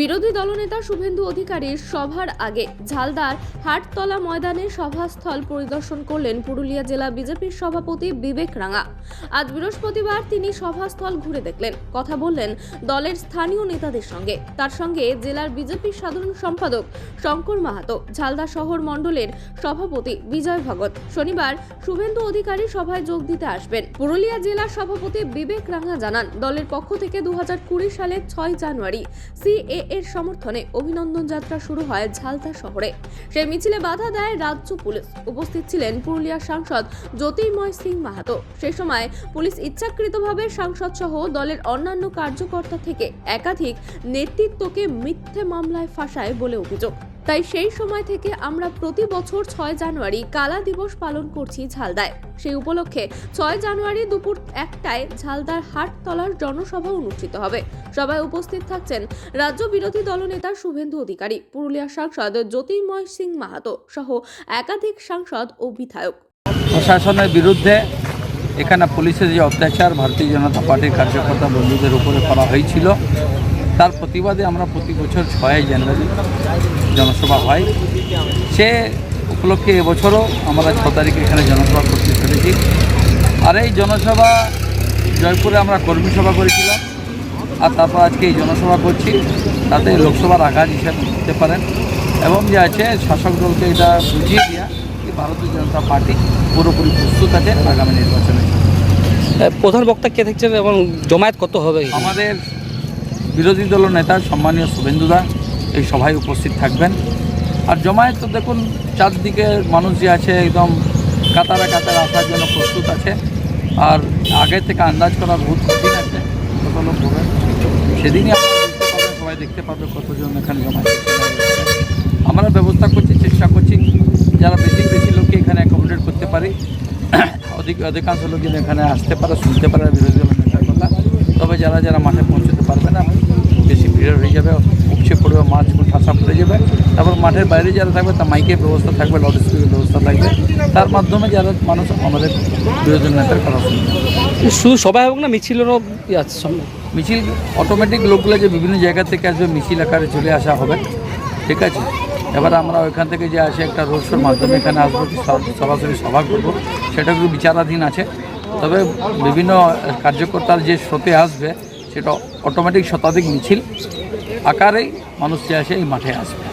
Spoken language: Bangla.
বিরোধী দলনেতা শুভেন্দু অধিকারীর সভার আগে ঝালদার হাটতলা ময়দানে সভাস্থল পরিদর্শন করলেন পুরুলিয়া জেলা বিজেপির সভাপতি বিবেক রাঙা। আজ বৃহস্পতিবার তিনি সভাস্থল ঘুরে দেখলেন। কথা বললেন দলের স্থানীয় নেতাদের সঙ্গে। তার সঙ্গে জেলার বিজেপির সাধারণ সম্পাদক শঙ্কর মাহাতো, ঝালদা শহর মণ্ডলের সভাপতি বিজয় ভগত শনিবার শুভেন্দু অধিকারী সভায় যোগ দিতে আসবেন। পুরুলিয়া জেলার সভাপতি বিবেক রাঙা জানান, দলের পক্ষ থেকে দু হাজার কুড়ি সালের ছয় জানুয়ারি সিএ এর সমর্থনে অভিনন্দন যাত্রা শুরু হয় ঝালদা শহরে। সেই মিছিলে বাধা দেয় রাজ্য পুলিশ। উপস্থিত ছিলেন পুরুলিয়ার সাংসদ জ্যোতির্ময় সিং মাহাতো। সে সময় পুলিশ ইচ্ছাকৃতভাবে সাংসদ সহ দলের অন্যান্য কার্যকর্তা থেকে একাধিক নেতৃত্বকে মিথ্যে মামলায় ফাঁসায় বলে অভিযোগ। তাই সেই সময় থেকে আমরা প্রতি বছর ছয় জানুয়ারি কালা দিবস পালন করছি ঝালদায়। সেই উপলক্ষে ছয় জানুয়ারি দুপুর একটায় ঝালদার হাটতলার জনসভা অনুষ্ঠিত হবে। সভায় উপস্থিত থাকছেন রাজ্য বিরোধী দলনেতা শুভেন্দু অধিকারী পুরুলিয়ার সাংসদ জ্যোতির্ময় সিং মাহাতো সহ একাধিক সাংসদ ও বিধায়ক। প্রশাসনের বিরুদ্ধে এখানে পুলিশের যে অত্যাচার, ভারতীয় জনতা পার্টির কার্যকর্তা বন্ধুদের উপরে করা হয়েছিল। তার প্রতিবাদে আমরা প্রতি বছর ছয় জানুয়ারি জনসভা হয়। সে উপলক্ষে এবছরও আমরা ছ তারিখে এখানে জনসভা করতে চলেছি। আর এই জনসভা জয়পুরে আমরা কর্মী সভা করেছিলাম। আর তারপর আজকে এই জনসভা করছি। তাতে লোকসভার আঘাত হিসাবে দিতে পারেন। এবং যে আছে শাসক দলকে এটা বুঝিয়ে দেওয়া যে ভারতীয় জনতা পার্টি পুরোপুরি প্রস্তুত আছে আগামী নির্বাচনে। প্রধান বক্তা কে থাকছেন এবং জমায়েত কত হবে? আমাদের বিরোধী দল নেতা সম্মানীয় শুভেন্দুদা, এই সভায় উপস্থিত থাকবেন। আর জমায়েত তো দেখুন, চারদিকে মানুষ যে আছে, একদম কাতারে কাতারে আসার জন্য প্রস্তুত আছে। আর আগে থেকে আন্দাজ করা বহুত কঠিন আছে। কত লোক হবে সেদিনই সবাই দেখতে পাবে কতজন এখানে জমায়েত আমরা ব্যবস্থা করছি, চেষ্টা করছি, যারা বেশি বেশি লোককে এখানে অ্যাকোমোডেট করতে পারি। অধিক অধিকাংশ লোক যেন এখানে আসতে পারে, শুনতে পারে বিরোধী দলের নেতার কথা। তবে যারা যারা মাঠে পৌঁছতে পারবে না উপচে পড়বে মাছগুলো ঠাসা পড়ে যাবে। তারপর মাঠের বাইরে যারা থাকবে তার মাইকের ব্যবস্থা থাকবে লাউড ব্যবস্থা থাকবে। তার মাধ্যমে যারা মানুষ আমাদের বিরোধী নেতার কথা শুনবে। শুধু সবাই হোক না মিছিলেরও আছে সামনে মিছিল অটোমেটিক লোকগুলো যে বিভিন্ন জায়গা থেকে আসবে মিছিল আকারে চলে আসা হবে। ঠিক আছে? এবার আমরা ওইখান থেকে যে আসে একটা রোড শোর মাধ্যমে এখানে আসব সরাসরি সভা করব। সেটা একটু বিচারাধীন আছে। তবে বিভিন্ন কার্যকর্তার যে স্রোতে আসবে সেটা অটোমেটিক শতাধিক মিছিল। আকারেই মানুষ চেয়ে আসে এই মাঠে আসবে।